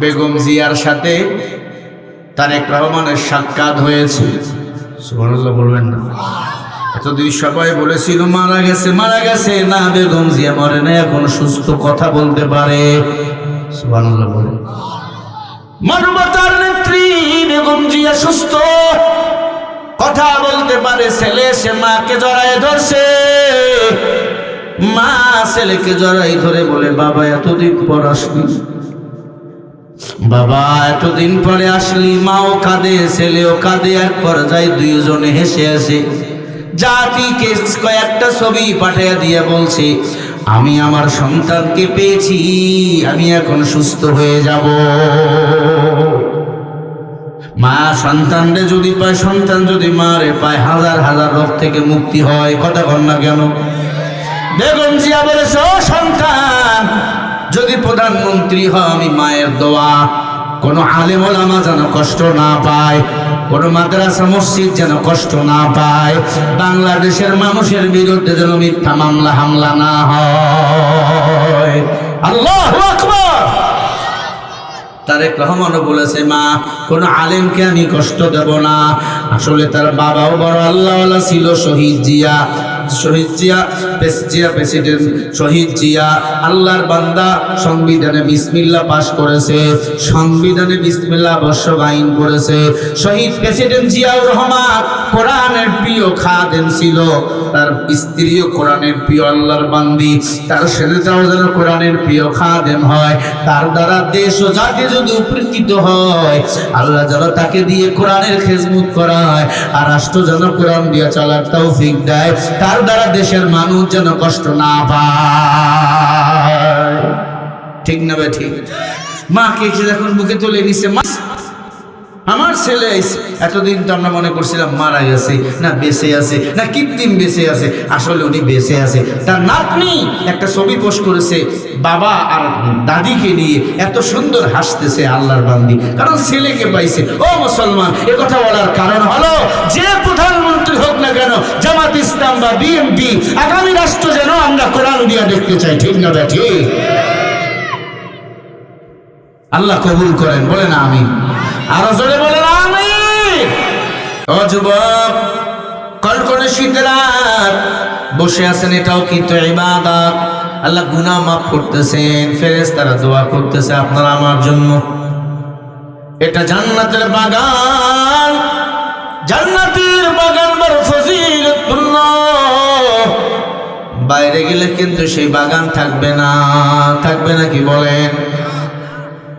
বেগম জিয়ার সাথে তারেক রহমানের সাক্ষাৎ হয়েছে। বলবেন না। এতদিন সবাই বলেছিল, মারা গেছে মারা গেছে। না, বেগম জিয়া মরে না এখন সুস্থ কথা বলতে পারে। মানবতার নেত্রী, বেগম জিয়া সুস্থ। কথা বলতে পারে, ছেলে সে মাকে জড়ায় ধরছে। মা ছেলেকে জড়াই ধরে বলে, বাবা, এতদিন পর আসলি। বাবা, এতদিন পরে আসলি, মাও কাঁদে, ছেলেও কাঁদে এক পর্যায়ে দুইজনে হেসে আসে জাতিকে কয়েকটা ছবি পাঠিয়ে দিয়ে বলছে, আমি আমার সন্তানকে পেয়েছি, আমি এখন সুস্থ হয়ে যাব। মা, সন্তানরে যদি পায়, সন্তান যদি মারে, পায়, হাজার হাজার রোগ থেকে মুক্তি হয়। কথা না কেন? বেগম জিয়া বলেছে সন্তান যদি প্রধানমন্ত্রী হয়, আমি মায়ের দোয়া। কোনো আলেম ওলামা যেন কষ্ট না পায়, কোনো মাদ্রাসা, মসজিদ যেন কষ্ট না পায়, বাংলাদেশের মানুষের বিরুদ্ধে যেন মিথ্যা মামলা, হামলা না হয়। আল্লাহ তারেক রহমানও বলেছে, মা, কোনো আলেমকে আমি কষ্ট দেব না। আসলে তার বাবাও বড় আল্লাহওয়ালা ছিল, শহীদ জিয়া। শহীদ জিয়া জিয়া প্রেসিডেন্ট শহীদ জিয়া। আল্লাহর বান্দা সংবিধানে বিসমিল্লা পাশ করেছে, সংবিধানে বিসমিল্লা বর্ষক আইন করেছে। শহীদ প্রেসিডেন্ট জিয়াউর রহমান কোরআনের প্রিয় খাদেম ছিল। তার স্ত্রীও কোরআনের প্রিয় আল্লাহর বান্দি। তার ছেলেটাও যেন কোরআনের প্রিয় খাদেম হয়। তার দ্বারা দেশ ও জাতি যদি উপকৃত হয়, আল্লাহ যেন তাকে দিয়ে কোরআনের খেজমুত করায় আর রাষ্ট্র যেন কোরআন দিয়ে চলার তৌফিক দেয়। তার দ্বারা দেশের মানুষ যেন কষ্ট না পায়। ঠিক না ভাই ঠিক? মাকে এসে যখন বুকে তুলে নিছে? মা আমার ছেলে। এতদিন তো আমরা মনে করছিলাম মারা গেছে, না বেঁচে আছে, না কৃত্রিম বেঁচে আছে, আসলে উনি বেঁচে আছে। তার নাতনি একটা ছবি পোস্ট করেছে, বাবা আর দাদিকে নিয়ে এত সুন্দর হাসতেছে আল্লাহর বান্দি, কারণ ছেলেকে পাইছে। ও মুসলমান, এ কথা বলার কারণ হলো, যে প্রধানমন্ত্রী হোক না কেন, জামাত ইসলাম বা বিএনপি, আগামী রাষ্ট্র যেন আমরা কোরআন দিয়া দেখতে চাই, ঠিক না ঠিক আল্লাহ কবুল করেন, বলেন আমি আরও জোরে বলেন আমি ও যুবক, কলকনে শীতের রাত, বসে আছেন, এটাও কিন্তু ইবাদত। আল্লাহ গুনাহ মাফ করতেছেন, ফেরেশতারা দোয়া করতেছে আপনার আমার জন্য। এটা জান্নাতের বাগান জান্নাতের বাগান বড় ফজিলতপূর্ণ বাইরে গেলে কিন্তু সেই বাগান থাকবে না থাকবে না কি বলেন?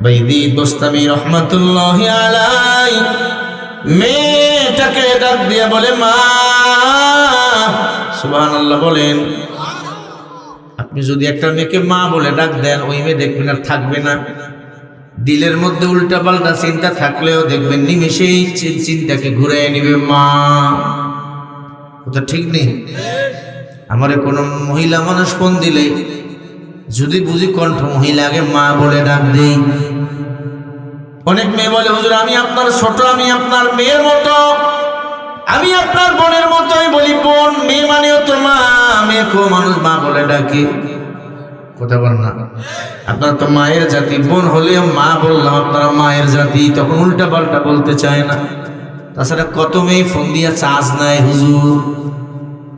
বৈদিক গোস্তামি রহমতুল্লাহ আলাই মেয়েটাকে ডাক দিয়ে বলে, মা। সুবহান বলেন, আপনি যদি একটা মেয়েকে মা বলে ডাক দেন, ওই মেয়ে দেখবেন আর থাকবে না। দিলের মধ্যে উল্টা পাল্টা চিন্তা থাকলেও দেখবেন নিমেষেই চিন্তাকে ঘুরে নিবে, মা। ওটা ঠিক নেই? আমারে কোনো মহিলা মানুষ ফোন দিলে, যদি বুঝি কণ্ঠ মহিলাকে মা বলে ডাক দেই। অনেক মেয়ে বলে, হুজুর, আমি আপনার ছোট, আমি আপনার মেয়ের মতো। আমি আপনার বোনের মতো, আমি বলি, বোন, মেয়ে মানেও তো মা মেয়েকেও মানুষ, মা বলে ডাকে। কথা বল না। আপনার তো মায়ের জাতি, বোন হলেও মা বললাম, আপনারা মায়ের জাতি, তখন উল্টা পাল্টা বলতে চায় না। তাছাড়া কত মেয়ে ফোন দিয়ে চার্জ নাই হুজুর?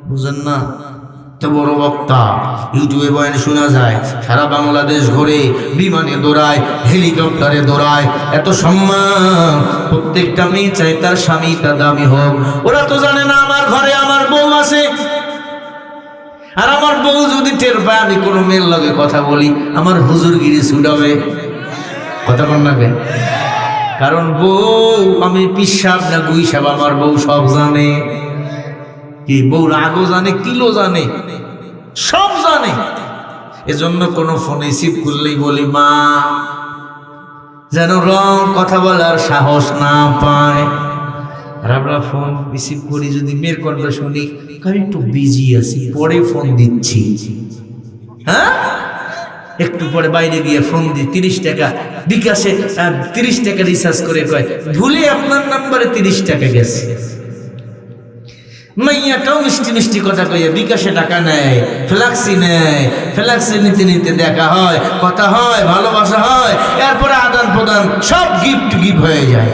বুঝেন না? তো বড় বক্তা। ইউটিউবে বয়ান শোনা যায়, সারা বাংলাদেশ ঘুরে, বিমানে দৌড়ায়, হেলিকপ্টারে দৌড়ায়, এত সম্মান। প্রত্যেকটা মেয়ে চাই তার স্বামীটা দামি হোক। ওরা তো জানে না, আমার ঘরে আমার বউ আছে। আর আমার বউ যদি টের পায়, আমি কোনো মেয়ের লগে কথা বলি, আমার হুজুরগিরি ছুটাবে কথা বল না কারণ বউ, আমি পিসাব না গুইসাব, আমার বউ সব জানে। কি বউ রাগও জানে কিলো জানে? সব জানে। এজন্য কোনো ফোন রিসিভ করলেই বলি, মা, যেন রং কথা বলার সাহস না পায়। আমরা ফোন রিসিভ করি, যদি মেয়ের কথা শুনি আমি একটু বিজি আছি, পরে ফোন দিচ্ছি। হ্যাঁ? একটু পরে বাইরে গিয়ে ফোন দিই, তিরিশ টাকা। বিকাশে তিরিশ টাকা রিচার্জ করে কয়, ভুলে আপনার নাম্বারে তিরিশ টাকা গেছে। মাইয়াটাও মিষ্টি মিষ্টি কথা কইয়া বিকাশে টাকা নেয়, ফ্লাক্সি নেয় ফ্লাক্সি নিতে নিতে দেখা হয়, কথা হয়, ভালোবাসা হয়, এরপরে আদান প্রদান সব গিফট গিফট হয়ে যায়।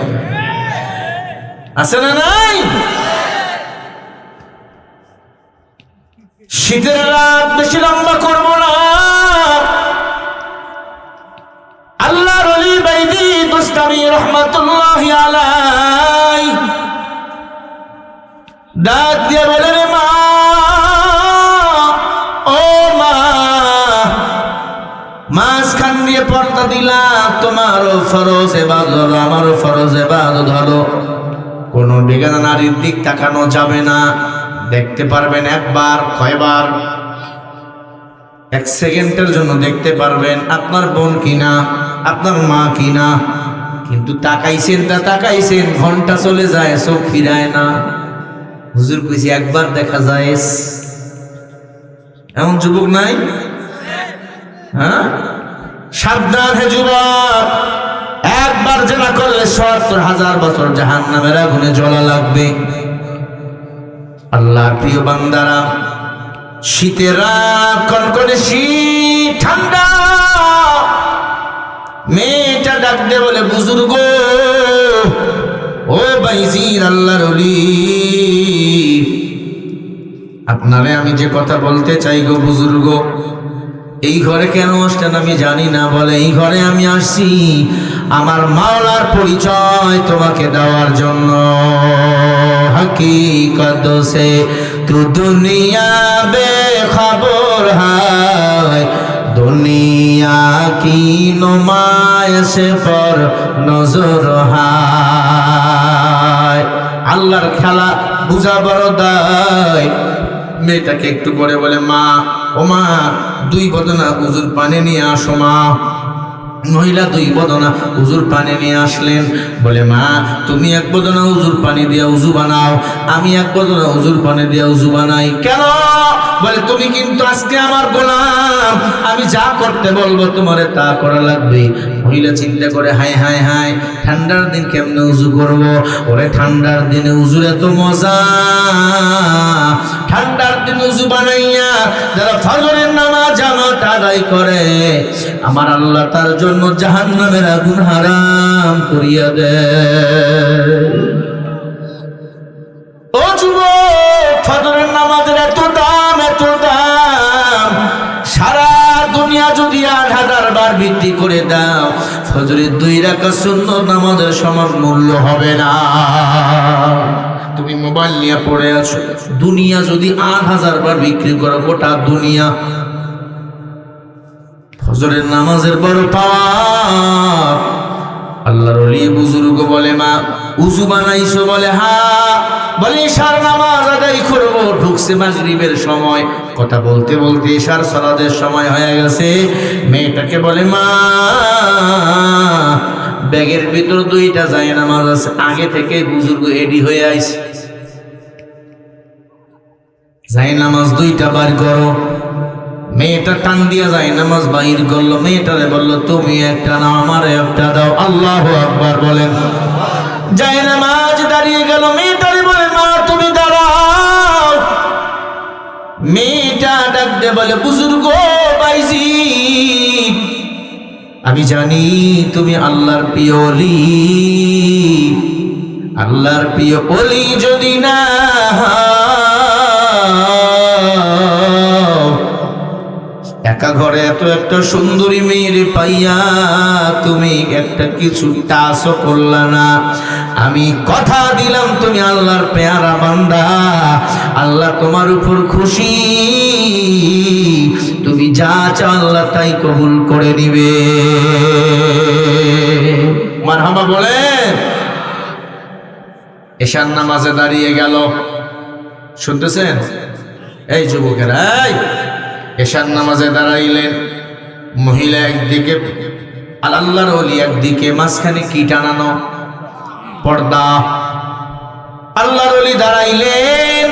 আছে না নাই? শীতের রাত বেশি লম্বা করব না। আল্লাহ রলি বাইদি দুস্তামি রহমতুল্লাহ আলাই মাঝখান দিয়ে পর্দা দিলাম। তোমারও ফরজ এবাদত, আমারও ফরজ এবাদত হলো কোনো বেগানা নারীর দিক তাকানো যাবে না। দেখতে পারবেন একবার, কয়বার? এক সেকেন্ডের জন্য দেখতে পারবেন আপনার বোন কিনা, আপনার মা কিনা। কিন্তু তাকাইছেন তা তাকাইছেন, ঘণ্টা চলে যায়, চোখ ফিরায় না। হুজুর কইছি, একবার দেখা যায়। এমন যুবক নাই? হ্যাঁ? সাবধান হে যুবক। একবার জেনা করলে সত্তর হাজার বছর জাহান নামের আগুনে জ্বলা লাগবে। আল্লাহর প্রিয় বান্দারা, শীতের রাত, কনকনে শীত, ঠান্ডা। মেয়েটা ডাক দে বলে, বুজুর্গ, ও বাইজির আল্লাহর আপনারে আমি যে কথা বলতে চাই গো বুজুর্গ এই ঘরে কেন আসছেন আমি জানি না, বলে, এই ঘরে আমি আসছি। আমার মাওলার পরিচয় তোমাকে দেওয়ার জন্য। হকিকত সে তু দুনিয়া বে খবর হায়। দুনিয়া কি নোমায় সে পর নজর হায়। আল্লাহর খেলা বুঝা বড় দায়। মেয়েটাকে একটু করে বলে, মা ও মা দুই বদনা উজুর পানি নিয়ে আসো মা। মহিলা দুই বদনা উজুর পানি নিয়ে আসলেন। বলে, মা, তুমি এক বদনা উজুর পানি দিয়া উজু বানাও, আমি এক বদনা উজুর পানি দিয়া উজু বানাই। কেন? বলে, তুমি কিন্তু আজকে আমার গোলাম, আমি যা করতে বলব তোমারে তা করা লাগবে। মহিলা চিন্তা করে হাই হাই হাই ঠান্ডার দিন কেমনে উজু করব? ওরে, ঠান্ডার দিনে উজুর এত মজা। ঠান্ডার দিন উজু বানাইয়া যারা ফজরের নামাজ আদায় করে, আমার আল্লাহ তার জন্য জাহান্নামের আগুন হারাম করিয়া দেয় নামাজের এত দাম এত দাম। সারা দুনিয়া যদি আট হাজার বার বৃদ্ধি করে দাও, ফজরের দুই রাখা নামাজের সমান মূল্য হবে না। তুমি মোবাইল নিয়ে পড়ে আছো। দুনিয়া যদি আট হাজার বার বিক্রি করো, গোটা দুনিয়া ফজরের নামাজের বড় পাওয়া আল্লাহর ওলি বুজুর্গ বলে, মা, উজু বানাইছো বলে, হা, বলে ইশার নামাজ আদায় করব। ঢুকছে মাগরিবের সময়। কথা বলতে বলতে ইশার সালাদের সময় হয়ে গেছে। মেয়েটাকে বলে, মা, ব্যাগের ভিতর দুইটা যায় নামাজ আছে। আগে থেকে বুজুর্গ এডি হয়ে আইছে। যাই নামাজ দুইটা বার করো। মেয়েটা টান দিয়া যায় নামাজ বাহির করল। মেয়েটারে বলল তুমি একটা না আমার একটা দাও। আল্লাহ আকবার বলেন। যায় নামাজ দাঁড়িয়ে গেল মেয়েটারে বলে মা তুমি দাঁড়াও। মেয়েটা ডাক দে বলে বুজুর্গ বাইজি আমি জানি তুমি আল্লাহর প্রিয় অলি। আল্লাহর প্রিয় অলি যদি না হও, ঘরে এত একটা সুন্দরী মেয়ের পাইয়া তুমি একটা কিছু টাচও করলা না। আমি কথা দিলাম, তুমি আল্লাহর পেয়ারা বান্দা। আল্লাহ তোমার উপর খুশি। তুমি যা চাও আল্লাহ তাই কবুল করে নিবে। মারহাবা বলেন। এশার নামাজে দাঁড়িয়ে গেল। শুনতেছেন? এই যুবকেরা, এই। এশার নামাজে দাঁড়াইলেন। মহিলা একদিকে, আর আল্লাহর অলি একদিকে, মাঝখানে কি টানানো? পর্দা। আল্লাহর অলি দাঁড়াইলেন।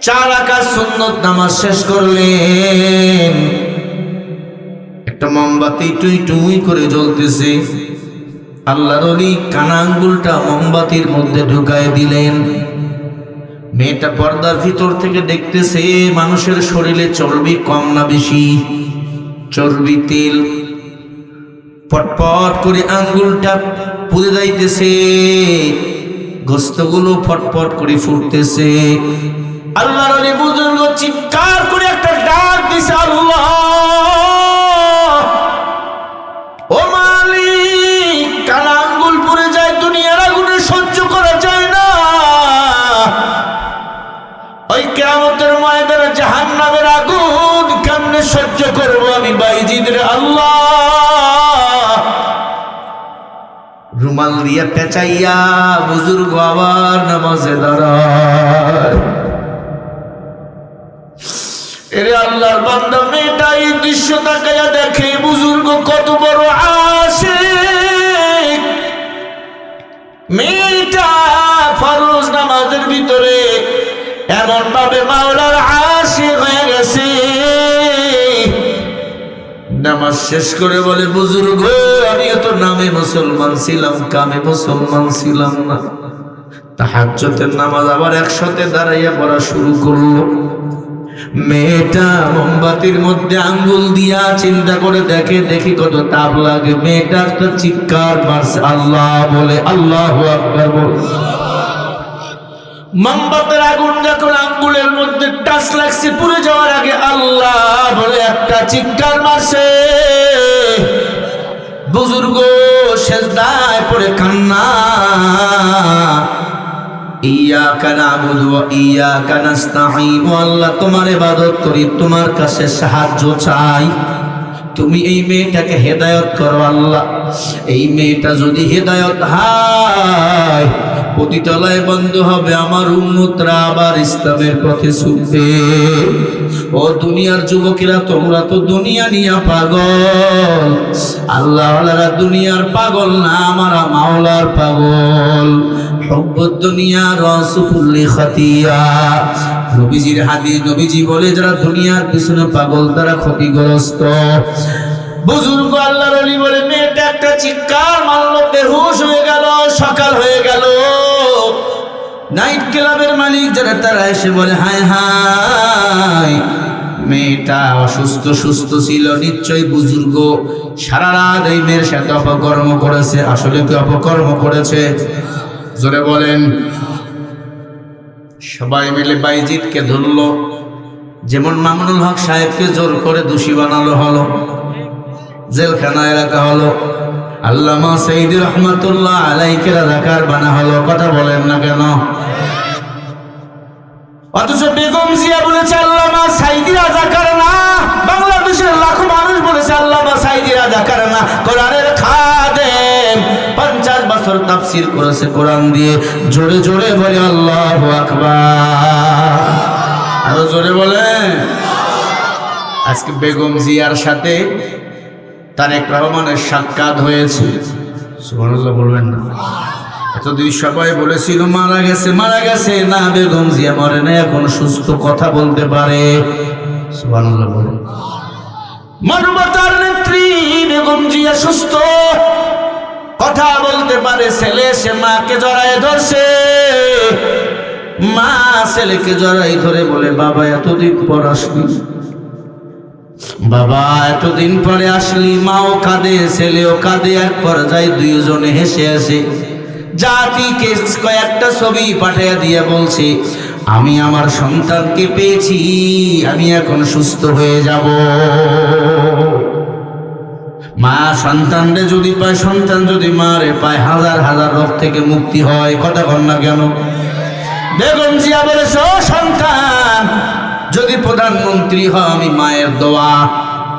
চার আকাশ সুন্নত নামাজ শেষ করলেন। একটা মোমবাতি টুই টুই করে জ্বলতেছে। আল্লাহর অলি কানা আঙ্গুলটা মোমবাতির মধ্যে ঢুকায় দিলেন। মেয়েটা পর্দার ভিতর থেকে দেখতেছে, মানুষের শরীরে চর্বি কম না বেশি। চর্বি, তেল। পটপট করে আঙ্গুলটা পুড়ে যাইতেছে। গোস্তগুলো ফটফট করে ফুটতেছে। আল্লাহর বুজুর্গ চিৎকার করে কেমনে সহ্য করব আমি বাইজিদের আল্লাহ? রুমাল দিয়া পেঁচাইয়া বুজুর্গ আবার নামাজে দাঁড়ায়। এরে আল্লাহর বান্দা, মেয়েটা এই দৃশ্য তাকাইয়া দেখে বুজুর্গ কত বড় আসে মেয়েটা ফরজ নামাজের ভিতরে এমন ভাবে মাওলার নামাজ শেষ করে বলে, বুজুর্গ, আমিও তো নামে মুসলমান ছিলাম, কামে মুসলমান ছিলাম না। তাহাজ্জতের নামাজ আবার একসাথে দাঁড়াইয়া পড়া শুরু করল। মেয়েটা মোমবাতির মধ্যে আঙ্গুল দিয়া চিন্তা করে দেখে, দেখি কত তাপ লাগে। মেয়েটা একটা চিৎকার মারছে, আল্লাহ বলে, আল্লাহ আকবার বলে। মোমবাতের আগুন যখন আঙ্গুলের মধ্যে টাচ লাগছে, পুড়ে যাওয়ার আগে আল্লাহ বলে একটা চিৎকার মারছে। বুজুর্গ শেষদায় পড়ে কান্না। ইয়াকা নাবুদু ওয়া ইয়াকা নাস্তাঈন, ও আল্লাহ, তোমার ইবাদত করি, তোমার কাছে সাহায্য চাই। তুমি এই মেয়েটাকে হেদায়ত করো আল্লাহ। এই মেয়েটা যদি হেদায়ত হয় পতিতলায় বন্ধ হবে, আমার উন্মতরা আবার ইসলামের পথে ছুটবে। ও দুনিয়ার যুবকেরা, তোমরা তো দুনিয়া নিয়া পাগল। আল্লাহ দুনিয়ার পাগল না, আমার মাওলার পাগল। দুনিয়া রসুকুল্লি খাতিয়া। নবীজির হাদিস, নবীজি বলে, যারা দুনিয়ার পিছনে পাগল, তারা ক্ষতিগ্রস্ত। বুজুর্গ আল্লাহর অলি বলে, মেয়েটা একটা চিৎকার মারলো, বেহুশ হয়ে গেল, সকাল হয়ে গেল। নাইট ক্লাবের মালিক যারা, তারা এসে বলে, হায় হায়, মেয়েটা অসুস্থ, সুস্থ ছিল, নিশ্চয়ই বুজুর্গ। সারা রাত এই মেয়ের সাথে অপকর্ম করেছে। আসলে কি অপকর্ম করেছে? জোরে বলেন। সবাই মিলে বাইজিৎকে ধরলো। যেমন মামুনুল হক সাহেবকে জোর করে দোষী বানালো হলো। জেলখানা এলাকা হলো। আল্লামা সঈদ রহমতুল্লাহ আলাইকে রাজাকার বানা হলো, কথা বলেন না কেন? অথচ বেগম জিয়া বলেছে, আল্লামা সাইদি রাজাকার না। বাংলাদেশের লাখো মানুষ বলেছে, আল্লামা সাইদি রাজাকার না। কোরআনের খাদেম। পঞ্চাশ বছর তাফসির করেছে কোরআন দিয়ে। জোরে জোরে বলে, আল্লাহ আকবার। আরও জোরে বলে আজকে বেগম জিয়ার সাথে তারেক রহমানের সাক্ষাৎ হয়েছে। সুবহানাল্লাহ বলবেন না। এতদিন সবাই বলেছিল, মারা গেছে মারা গেছে। না, বেগম জিয়া মরে না এখন সুস্থ কথা বলতে পারে। সুবহানাল্লাহ বলেন। মানবতার নেত্রী, বেগম জিয়া সুস্থ। কথা বলতে পারে, ছেলে সে মাকে জড়ায় ধরছে। মা ছেলেকে জড়াই ধরে বলে, বাবা, এতদিন পর আসলি। বাবা, এতদিন পরে আসলি, মাও কাঁদে, ছেলেও কাঁদে, এক পর্যায়ে দুইজনে হেসে আসে। জাতিকে কয়েকটা ছবি পাঠিয়ে দিয়ে বলছে, আমি আমার সন্তানকে পেয়েছি, আমি এখন সুস্থ হয়ে যাব। মা, সন্তানরে যদি পায়, সন্তান যদি মারে পায়, হাজার হাজার রোগ থেকে মুক্তি হয়। কথা কন না কেন বেগম জিয়া বলেছে সন্তান যদি প্রধানমন্ত্রী হয়, আমি মায়ের দোয়া।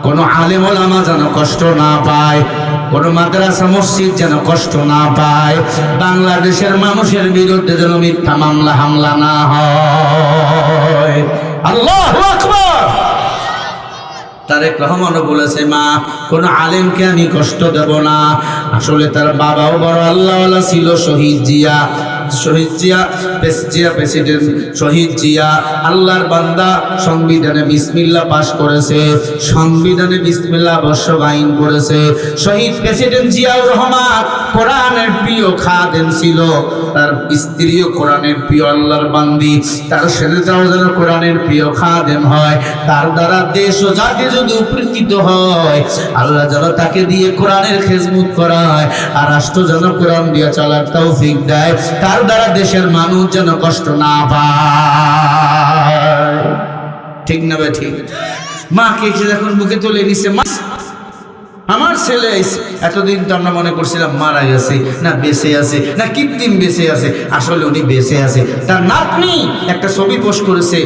কোনো আলেম ওলামা যেন কষ্ট না পায়, কোনো মাদ্রাসা মসজিদ যেন কষ্ট না পায়, বাংলাদেশের মানুষের বিরুদ্ধে যেন মিথ্যা মামলা, হামলা না হয়। আল্লাহ তারেক রহমানও বলেছে, মা, কোন আলেমকে আমি কষ্ট দেব না। আসলে তার বাবাও বড় আল্লাহওয়ালা ছিল, শহীদ জিয়া। শহীদ জিয়া জিয়া প্রেসিডেন্ট শহীদ জিয়া। আল্লাহর বান্দা সংবিধানে বিসমিল্লা পাশ করেছে, সংবিধানে বিসমিল্লাহ আবশ্যক আইন করেছে। শহীদ প্রেসিডেন্ট জিয়াউর রহমান কোরআনের প্রিয় খাদেম ছিল, তার স্ত্রীও কোরআনের প্রিয় আল্লাহর বান্দি, তার ছেলেটাও যেন কোরআনের প্রিয় খাদেম হয়। তার দ্বারা দেশ ও জাতি যদি উপকৃত হয়, আল্লাহ যেন তাকে দিয়ে কোরআনের খেজমুত করায়, আর রাষ্ট্র যেন কোরআন দিয়ে চলার তৌফিক দেয়। তার দ্বারা দেশের মানুষ যেন কষ্ট না পায়। ঠিক না ভাই, ঠিক। মাকে এসে যখন বুকে তুলে নিছে, মা। আমার ছেলে এতদিন তো আমরা মনে করছিলাম মারা গেছে না বেঁচে আছে, না কৃত্রিম বেঁচে আছে, আসলে উনি বেঁচে আছে। তার নাতনি একটা ছবি পোস্ট করেছে,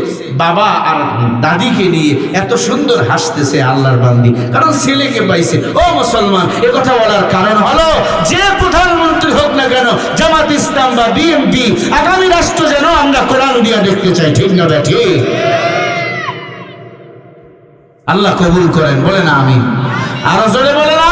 বাবা আর দাদিকে নিয়ে এত সুন্দর হাসতেছে আল্লাহর বান্দি। কারণ ছেলেকে পাইছে। ও মুসলমান, এ কথা বলার কারণ হলো, যে প্রধানমন্ত্রী হোক না কেন, জামাত ইসলাম বা বিএনপি, আগামী রাষ্ট্র যেন আমরা কোরআন দিয়া দেখতে চাই, ঠিক না ঠিক আল্লাহ কবুল করেন বলে না আমি আরও জোরে বলে না